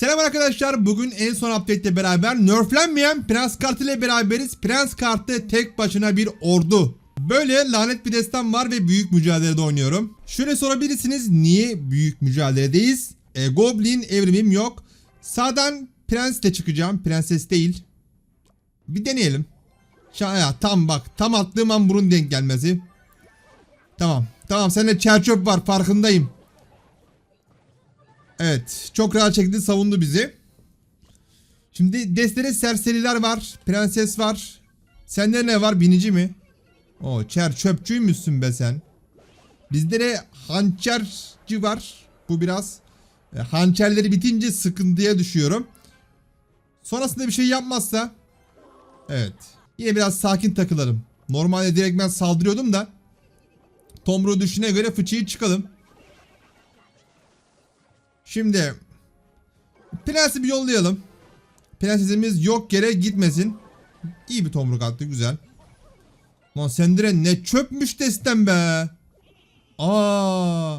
Selam arkadaşlar. Bugün en son update ile beraber nerflenmeyen Prens kartı ile beraberiz. Prens kartı tek başına bir ordu. Böyle lanet bir destan var ve büyük mücadelede oynuyorum. Şöyle sorabilirsiniz niye büyük mücadeledeyiz? E, Goblin evrimim yok. Sağdan prens de çıkacağım. Prenses değil. Bir deneyelim. Şaya tam bak tam attığım an burun denk gelmesi. Tamam. Tamam sende çerçöp var farkındayım. Evet. Çok rahat şekilde savundu bizi. Şimdi destere serseriler var. Prenses var. Sende ne var? Binici mi? O çer çöpçüymüşsün be sen. Bizde de hançerci var. Bu biraz. E, hançerleri bitince sıkıntıya düşüyorum. Sonrasında bir şey yapmazsa. Evet. Yine biraz sakin takılalım. Normalde direkt ben saldırıyordum da. Tomruğu düşüne göre fıçıyı çıkalım. Şimdi Prensi bir yollayalım. Prensesimiz yok yere gitmesin. İyi bir tomruk attı güzel. Lan Sendire ne çöpmüş desten be. Aa.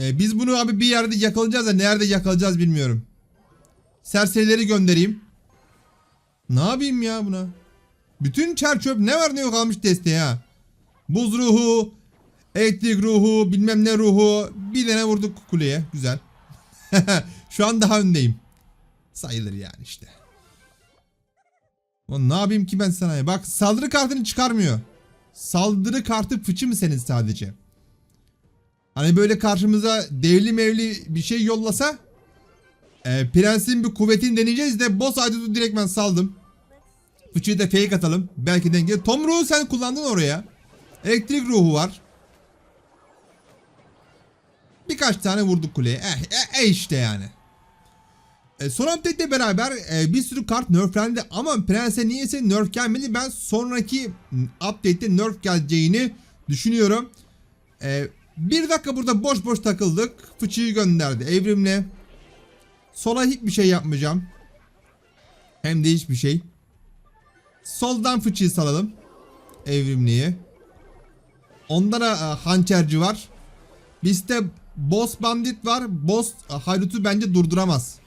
E, biz bunu abi bir yerde yakalayacağız da nerede yakalayacağız bilmiyorum. Serserileri göndereyim. Ne yapayım ya buna? Bütün çer ne var ne yok almış desteği ha. Buz ruhu, elektrik ruhu, bilmem ne ruhu. Bir tane vurduk kuleye. Güzel. Şu an daha öndeyim. Sayılır yani işte. Lan ne yapayım ki ben sana ya? Bak saldırı kartını çıkarmıyor. Saldırı kartı fıçı mı senin sadece? Hani böyle karşımıza devli mevli bir şey yollasa e, prensin bir kuvvetini deneyeceğiz de boss aydın'ı direkt ben saldım. Fıçıyı da fake atalım. Belki denge. Tom ruhu sen kullandın oraya. Elektrik ruhu var. Birkaç tane vurduk kuleye. Eh, eh, eh işte yani. E, son update ile beraber e, bir sürü kart nerflendi ama Prens'e niyeyse nerf gelmedi. Ben sonraki update'te nerf geleceğini düşünüyorum. E, bir dakika burada boş boş takıldık. Fıçıyı gönderdi evrimle. Sola hiçbir şey yapmayacağım. Hem de hiçbir şey. Soldan fıçıyı salalım. Evrimliyi. Onda da e, hançerci var. Bizde boss bandit var. Boss haydutu bence durduramaz.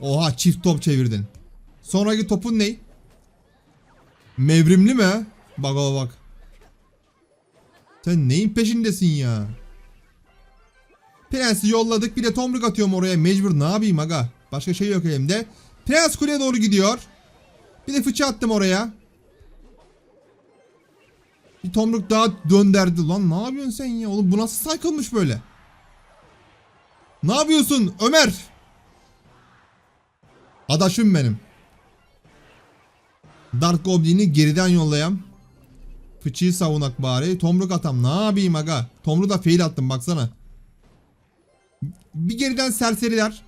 Oha çift top çevirdin. Sonraki topun ne? Mevrimli mi? Bak bak bak. Sen neyin peşindesin ya? Prensi yolladık. Bir de tomruk atıyorum oraya. Mecbur ne yapayım aga? Başka şey yok elimde. Prens kuleye doğru gidiyor. Bir de fıçı attım oraya. Bir tomruk daha dönderdi lan. Ne yapıyorsun sen ya? Oğlum bu nasıl saykılmış böyle? Ne yapıyorsun Ömer? Adaşım benim. Dark Goblin'i geriden yollayam. Fıçıyı savunak bari. Tomruk atam. Ne yapayım aga? Tomruğu da fail attım baksana. Bir geriden serseriler.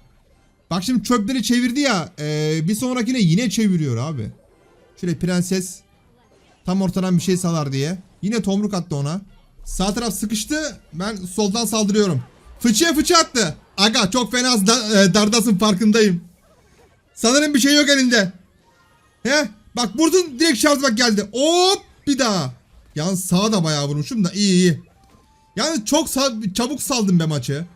Bak şimdi çöpleri çevirdi ya. ee, bir sonrakine yine çeviriyor abi. Şöyle prenses. Tam ortadan bir şey salar diye. Yine tomruk attı ona. Sağ taraf sıkıştı. Ben soldan saldırıyorum. Fıçıya fıçı attı. Aga çok fena da, e, dardasın farkındayım. Sanırım bir şey yok elinde. He? Bak vurdun direkt şarj bak geldi. Hop bir daha. Yalnız sağa da bayağı vurmuşum da iyi iyi. Yani çok sa- çabuk saldım be maçı.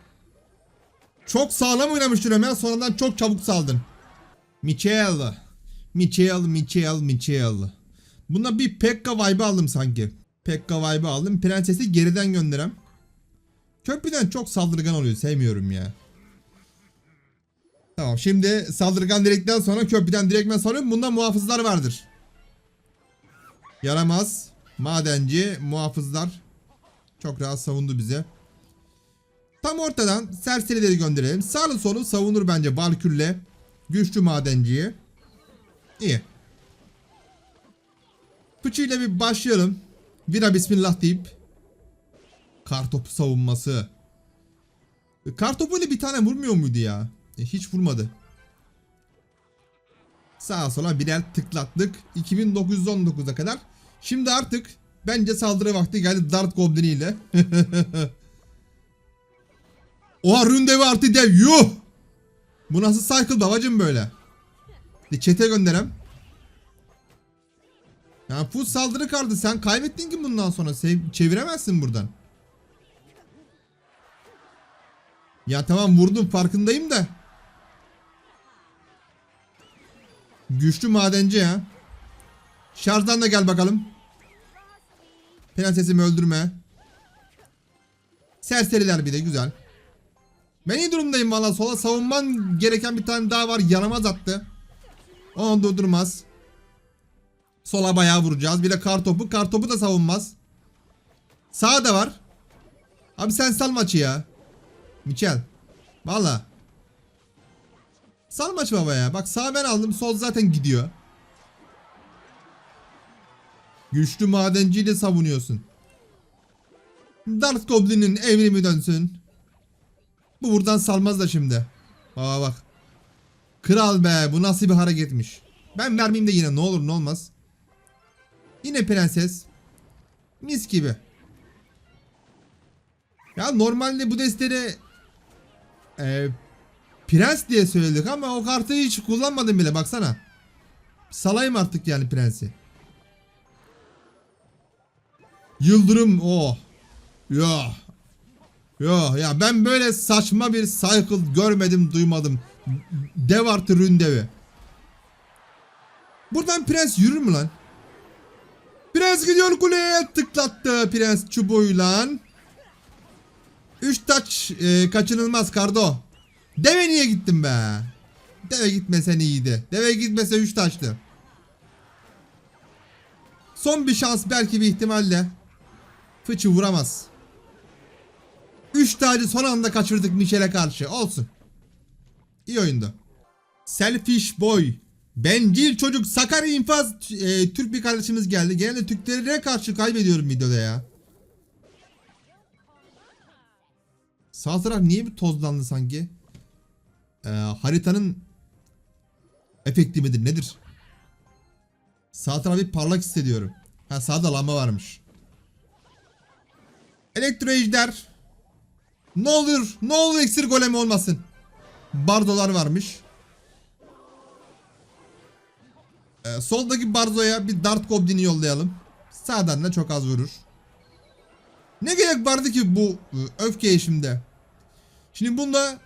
Çok sağlam oynamıştın Ömer sonradan çok çabuk saldın. Michel. Michel, Michel, Michel. Buna bir Pekka vibe aldım sanki. Pekka vibe aldım. Prensesi geriden gönderem. Köprüden çok saldırgan oluyor. Sevmiyorum ya. Tamam şimdi saldırgan direkten sonra köprüden direktmen sanıyorum. Bunda muhafızlar vardır. Yaramaz. Madenci. Muhafızlar. Çok rahat savundu bize. Tam ortadan serserileri gönderelim. Sağlı solu savunur bence Valkür'le. Güçlü madenciyi. İyi. Fıçıyla bir başlayalım. Vira bismillah deyip. Kartopu savunması. Kartopuyla bir tane vurmuyor muydu ya? E, hiç vurmadı. Sağa sola birer tıklattık. 2919'a kadar. Şimdi artık bence saldırı vakti geldi Dart Goblin ile. Oha Ründevi artı dev yuh! Bu nasıl cycle babacım böyle? Bir çete gönderem. Ya full saldırı kartı sen kaybettin ki bundan sonra Sev- çeviremezsin buradan. Ya tamam vurdum farkındayım da. Güçlü madenci ya. Şarjdan da gel bakalım. Prensesimi öldürme. Serseriler bir de güzel. Ben iyi durumdayım valla. Sola savunman gereken bir tane daha var. Yaramaz attı. Onu durdurmaz. Sola bayağı vuracağız. Bir de kar topu. Kar topu da savunmaz. Sağ da var. Abi sen sal maçı ya. Michel. Valla. Sal maçı baba ya. Bak sağ ben aldım. Sol zaten gidiyor. Güçlü madenciyi de savunuyorsun. Dark Goblin'in evrimi dönsün. Bu buradan salmaz da şimdi. Aa bak. Kral be bu nasıl bir hareketmiş. Ben vermeyeyim de yine ne olur ne olmaz. Yine prenses. Mis gibi. Ya normalde bu destede e, prens diye söyledik ama o kartı hiç kullanmadım bile baksana. Salayım artık yani prensi. Yıldırım oh. Ya. Ya ya ben böyle saçma bir cycle görmedim duymadım. Dev artı ründevi. Buradan prens yürür mü lan? Prens gidiyor kuleye tıklattı prens çubuğuyla. Üç taç e, kaçınılmaz kardo. Deve niye gittin be? Deve gitmesen iyiydi. Deve gitmese üç taştı. Son bir şans belki bir ihtimalle. Fıçı vuramaz. Üç tacı son anda kaçırdık Michel'e karşı. Olsun. İyi oyundu. Selfish Boy. Bencil çocuk Sakarya infaz e, Türk bir kardeşimiz geldi. Genelde Türklere karşı kaybediyorum videoda ya. Sağ taraf niye bir tozlandı sanki? Ee, haritanın efekti midir nedir? Sağ taraf bir parlak hissediyorum. Ha sağda lamba varmış. Elektro ejder. Ne olur ne olur eksir golem olmasın. Bardolar varmış. Ee, soldaki barzoya bir dart goblin'i yollayalım. Sağdan da çok az vurur. Ne gerek vardı ki bu e, öfkeye şimdi? Şimdi bunda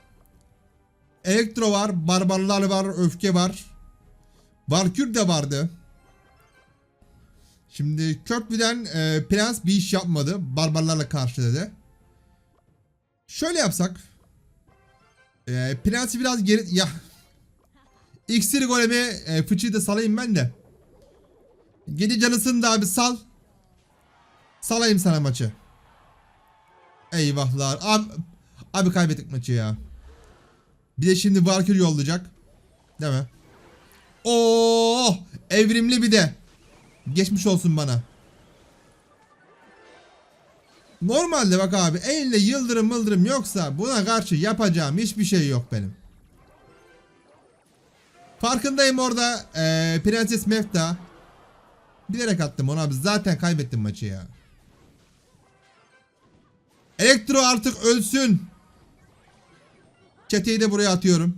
elektro var, barbarlar var, öfke var. Valkür de vardı. Şimdi köprüden e, prens bir iş yapmadı. Barbarlarla karşıladı. Şöyle yapsak. E, prensi biraz geri... Ya. İksir golemi e, fıçıyı da salayım ben de. Gece canısını da abi sal. Salayım sana maçı. Eyvahlar. Abi, abi kaybettik maçı ya. Bir de şimdi Valkyrie yollayacak. Değil mi? Oo, evrimli bir de. Geçmiş olsun bana. Normalde bak abi elle yıldırım mıldırım yoksa buna karşı yapacağım hiçbir şey yok benim. Farkındayım orada eee, Prenses Mefta. Bilerek attım onu abi zaten kaybettim maçı ya. Elektro artık ölsün. Çeteyi de buraya atıyorum.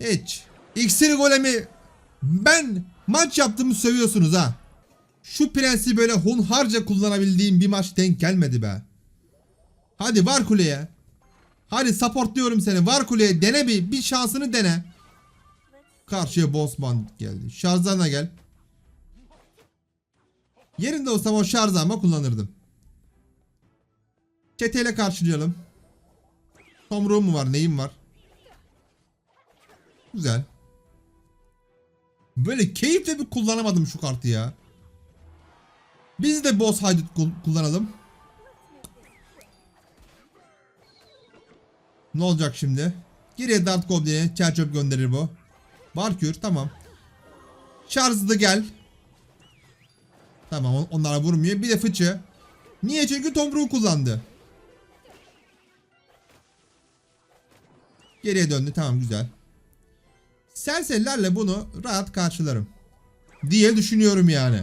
Hiç. İksir golemi ben maç yaptığımı sövüyorsunuz ha. Şu prensi böyle hunharca kullanabildiğim bir maç denk gelmedi be. Hadi var kuleye. Hadi supportluyorum seni. Var kuleye dene bir. Bir şansını dene. Karşıya Bossman geldi. Şarzana gel. Yerinde olsam o Şarzan'ma kullanırdım. Çeteyle karşılayalım. Tomruğum mu var? Neyim var? Güzel. Böyle keyifle bir kullanamadım şu kartı ya. Biz de boss haydut kul- kullanalım. Ne olacak şimdi? Geriye Dart Goblin'e çerçöp gönderir bu. Barkür tamam. Şarjlı gel. Tamam on- onlara vurmuyor. Bir de fıçı. Niye? Çünkü tomruğu kullandı. Geriye döndü. Tamam güzel. Serserilerle bunu rahat karşılarım. Diye düşünüyorum yani.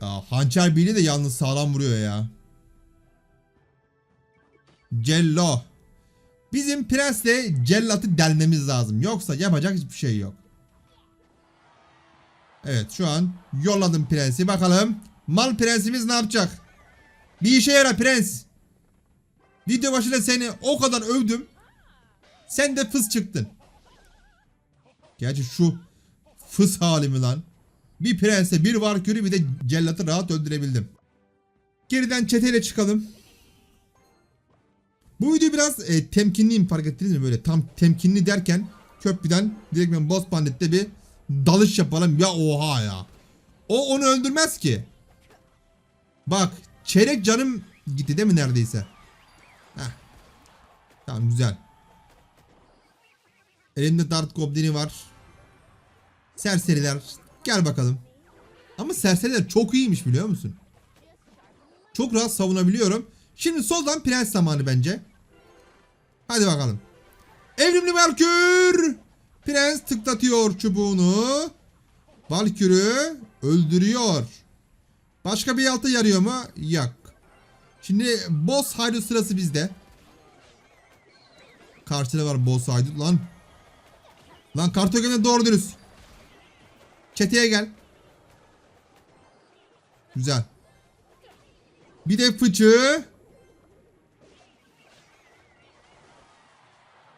Ya, hançer birliği de yalnız sağlam vuruyor ya. Cello. Bizim prensle cellatı delmemiz lazım. Yoksa yapacak hiçbir şey yok. Evet şu an yolladım prensi. Bakalım mal prensimiz ne yapacak? Bir işe yara prens. Video başında seni o kadar övdüm. Sen de fıs çıktın. Gerçi şu fıs halimi lan. Bir prense bir varkürü bir de cellatı rahat öldürebildim. Geriden çeteyle çıkalım. Bu video biraz e, temkinliyim fark ettiniz mi? Böyle tam temkinli derken köprüden direkt ben boss bandit'te bir dalış yapalım. Ya oha ya. O onu öldürmez ki. Bak çeyrek canım gitti değil mi neredeyse? Heh. Tamam güzel. Elimde Dart Goblin'i var. Serseriler. Gel bakalım. Ama serseriler çok iyiymiş biliyor musun? Çok rahat savunabiliyorum. Şimdi soldan prens zamanı bence. Hadi bakalım. Evrimli Valkür. Prens tıklatıyor çubuğunu. Valkür'ü öldürüyor. Başka bir altı yarıyor mu? Yok. Şimdi boss haydut sırası bizde. Karşıda var boss haydut lan. Lan kartogene doğru dürüst. Çeteye gel. Güzel. Bir de fıçı.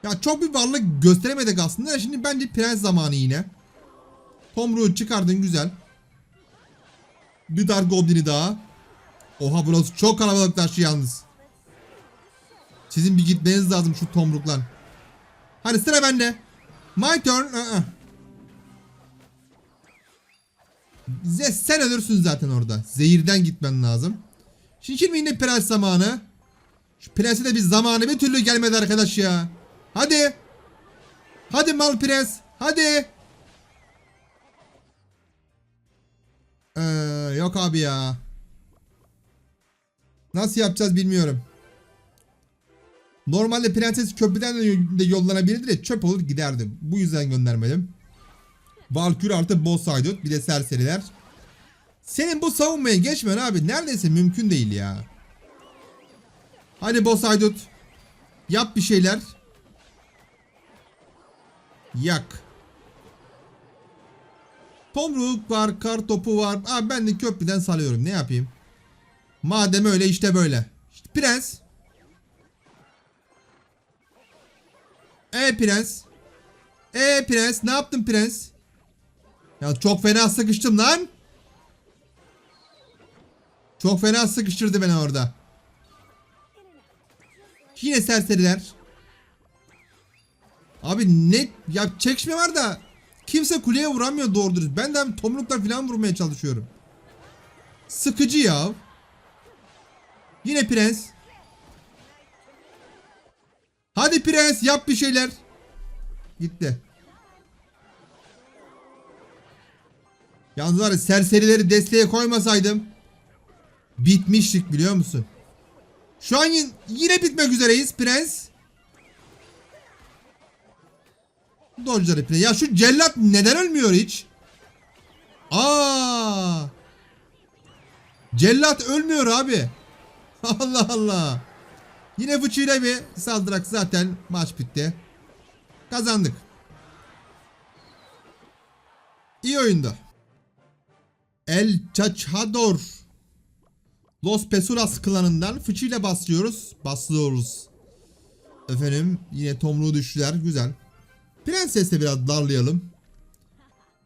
Ya çok bir varlık gösteremedik aslında. Şimdi bence prens zamanı yine. Tomruğu çıkardın güzel. Bir dar goblini daha. Oha burası çok kalabalık taşı yalnız. Sizin bir gitmeniz lazım şu tomruklan. Hadi sıra bende. My turn. Aa. Ze- Sen ölürsün zaten orada. Zehirden gitmen lazım. Şimdi, şimdi yine prens zamanı. Şu prense de bir zamanı bir türlü gelmedi arkadaş ya. Hadi. Hadi mal prens. Hadi. Ee, yok abi ya. Nasıl yapacağız bilmiyorum. Normalde prenses köprüden de yollanabilirdi de çöp olur giderdi. Bu yüzden göndermedim. Valkür artı boss haydut bir de serseriler. Senin bu savunmaya geçmen abi neredeyse mümkün değil ya. Hadi boss haydut. Yap bir şeyler. Yak. Tomruk var, kar topu var. Abi ben de köprüden salıyorum. Ne yapayım? Madem öyle işte böyle. İşte prens. E prens. E prens ne yaptın prens? Ya çok fena sıkıştım lan. Çok fena sıkıştırdı beni orada. Yine serseriler. Abi ne ya çekişme var da kimse kuleye vuramıyor doğru dürüst. Ben de tomrukla falan vurmaya çalışıyorum. Sıkıcı ya. Yine prens. Hadi prens yap bir şeyler. Gitti. Yalnız var ya serserileri desteğe koymasaydım bitmiştik biliyor musun? Şu an yin- yine bitmek üzereyiz prens. Dodge'ları prens. Ya şu cellat neden ölmüyor hiç? Aa! Cellat ölmüyor abi. Allah Allah. Yine fıçıyla bir saldırak zaten maç bitti. Kazandık. İyi oyundu. El Chachador. Los Pesuras klanından fıçıyla basıyoruz. Basıyoruz. Efendim yine tomruğu düştüler. Güzel. Prensesle biraz darlayalım.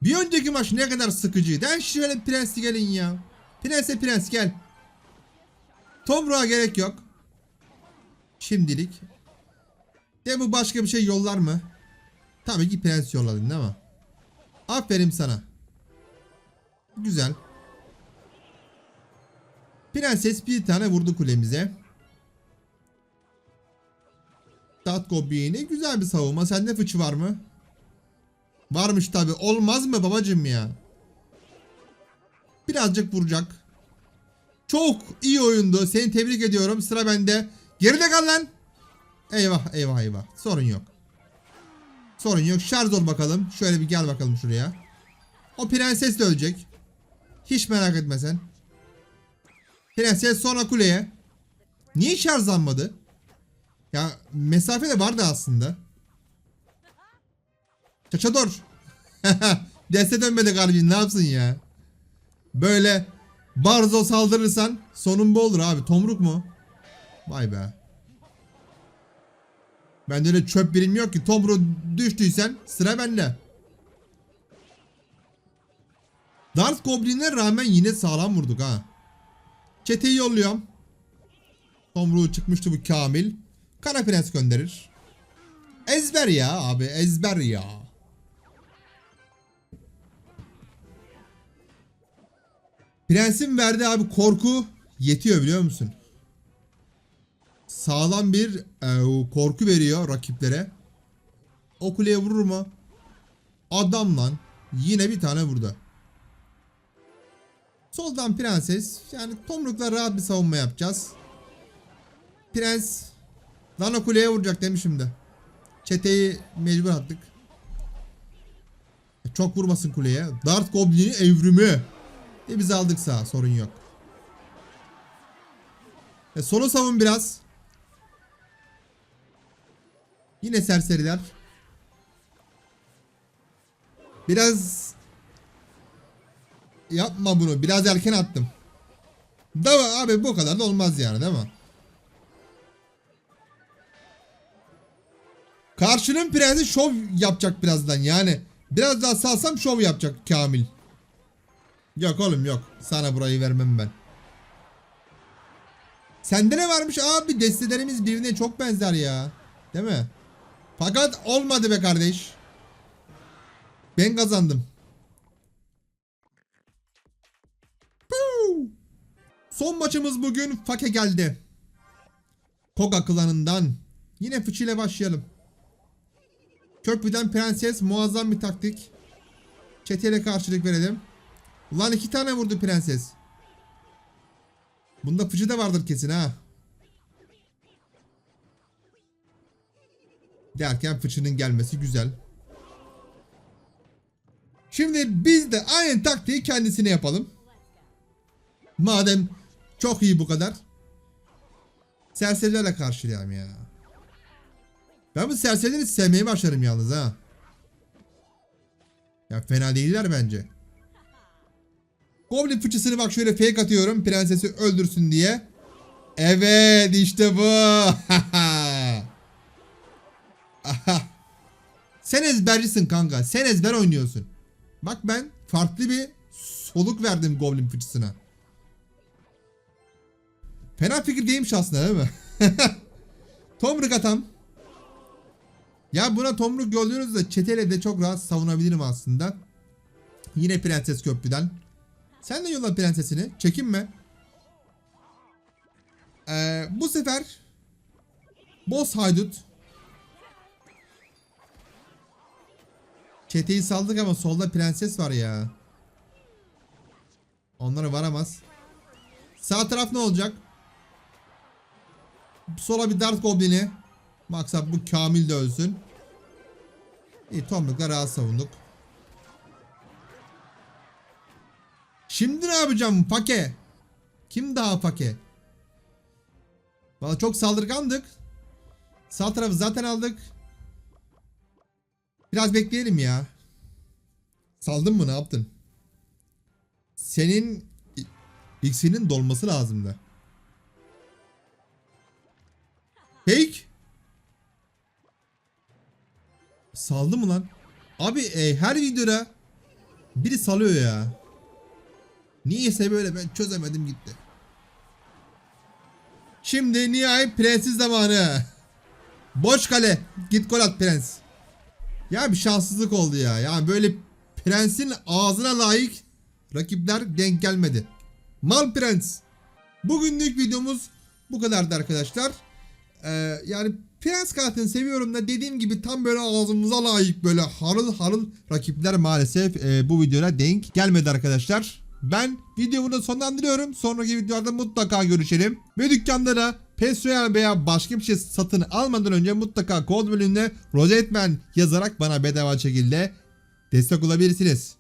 Bir önceki maç ne kadar sıkıcıydı. Ben şöyle prensli gelin ya. Prense prens gel. Tomruğa gerek yok. Şimdilik. De bu başka bir şey yollar mı? Tabii ki prens yolladın mi? Aferin sana. Güzel. Prenses bir tane vurdu kulemize. Datko Bey'ine güzel bir savunma. Sende fıçı var mı? Varmış tabi. Olmaz mı babacım ya? Birazcık vuracak. Çok iyi oyundu. Seni tebrik ediyorum. Sıra bende. Geride kal lan. Eyvah eyvah eyvah. Sorun yok. Sorun yok. Şarj ol bakalım. Şöyle bir gel bakalım şuraya. O prenses de ölecek. Hiç merak etme sen. Prenses sonra kuleye. Niye şarjlanmadı? Ya mesafe de vardı aslında. Çaçador. Deste dönmedi kalbin ne yapsın ya? Böyle barzo saldırırsan sonun bu olur abi. Tomruk mu? Vay be. Bende öyle çöp birim yok ki. Tomru düştüysen sıra bende. Darth Goblin'e rağmen yine sağlam vurduk ha. Çeteyi yolluyorum. Tomruğu çıkmıştı bu Kamil. Kara Prens gönderir. Ezber ya abi ezber ya. Prensin verdiği abi korku yetiyor biliyor musun? Sağlam bir e, korku veriyor rakiplere. O kuleye vurur mu? Adam lan. Yine bir tane vurdu. Soldan prenses. Yani tomrukla rahat bir savunma yapacağız. Prens. Lan o kuleye vuracak demişim de. Çeteyi mecbur attık. Çok vurmasın kuleye. Dart Goblin'i evrimi. E biz aldık sağ sorun yok. E solo savun biraz. Yine serseriler. Biraz yapma bunu. Biraz erken attım. Da abi bu kadar da olmaz yani değil mi? Karşının prensi şov yapacak birazdan yani. Biraz daha salsam şov yapacak Kamil. Yok oğlum yok. Sana burayı vermem ben. Sende ne varmış abi? Destelerimiz birbirine çok benzer ya. Değil mi? Fakat olmadı be kardeş. Ben kazandım. Son maçımız bugün Fake geldi. Koga klanından. Yine fıçı ile başlayalım. Köprüden prenses muazzam bir taktik. Çetele karşılık verelim. Ulan iki tane vurdu prenses. Bunda fıçı da vardır kesin ha. Derken fıçının gelmesi güzel. Şimdi biz de aynı taktiği kendisine yapalım. Madem çok iyi bu kadar. Serserilerle karşılayalım ya. Ben bu serserileri sevmeye başlarım yalnız ha. Ya fena değiller bence. Goblin fıçısını bak şöyle fake atıyorum prensesi öldürsün diye. Evet işte bu. Sen ezbercisin kanka. Sen ezber oynuyorsun. Bak ben farklı bir soluk verdim Goblin fıçısına. Fena fikir değilmiş aslında değil mi? Tomruk atam. Ya buna tomruk yolluyoruz da çeteyle de çok rahat savunabilirim aslında. Yine prenses köprüden. Sen de yolla prensesini. Çekinme. Ee, bu sefer Boss haydut. Çeteyi saldık ama solda prenses var ya. Onlara varamaz. Sağ taraf ne olacak? Sola bir dart goblini. Maksat bu Kamil de ölsün. İyi tomrukla rahat savunduk. Şimdi ne yapacağım pake? Kim daha pake? Valla çok saldırgandık. Sağ tarafı zaten aldık. Biraz bekleyelim ya. Saldın mı ne yaptın? Senin X'inin dolması lazımdı. Fake. Saldı mı lan? Abi e, her videoda biri salıyor ya. Niyeyse böyle ben çözemedim gitti. Şimdi nihayet prensiz zamanı. Boş kale. Git gol at prens. Ya bir şanssızlık oldu ya. Yani böyle prensin ağzına layık rakipler denk gelmedi. Mal prens. Bugünlük videomuz bu kadardı arkadaşlar. Ee, yani prens katilini seviyorum da dediğim gibi tam böyle ağzımıza layık böyle harıl harıl rakipler maalesef e, bu videoya denk gelmedi arkadaşlar. Ben videomu da sonlandırıyorum. Sonraki videolarda mutlaka görüşelim. Ve dükkanda da PES Royale veya başka bir şey satın almadan önce mutlaka kod bölümüne Rosetman yazarak bana bedava şekilde destek olabilirsiniz.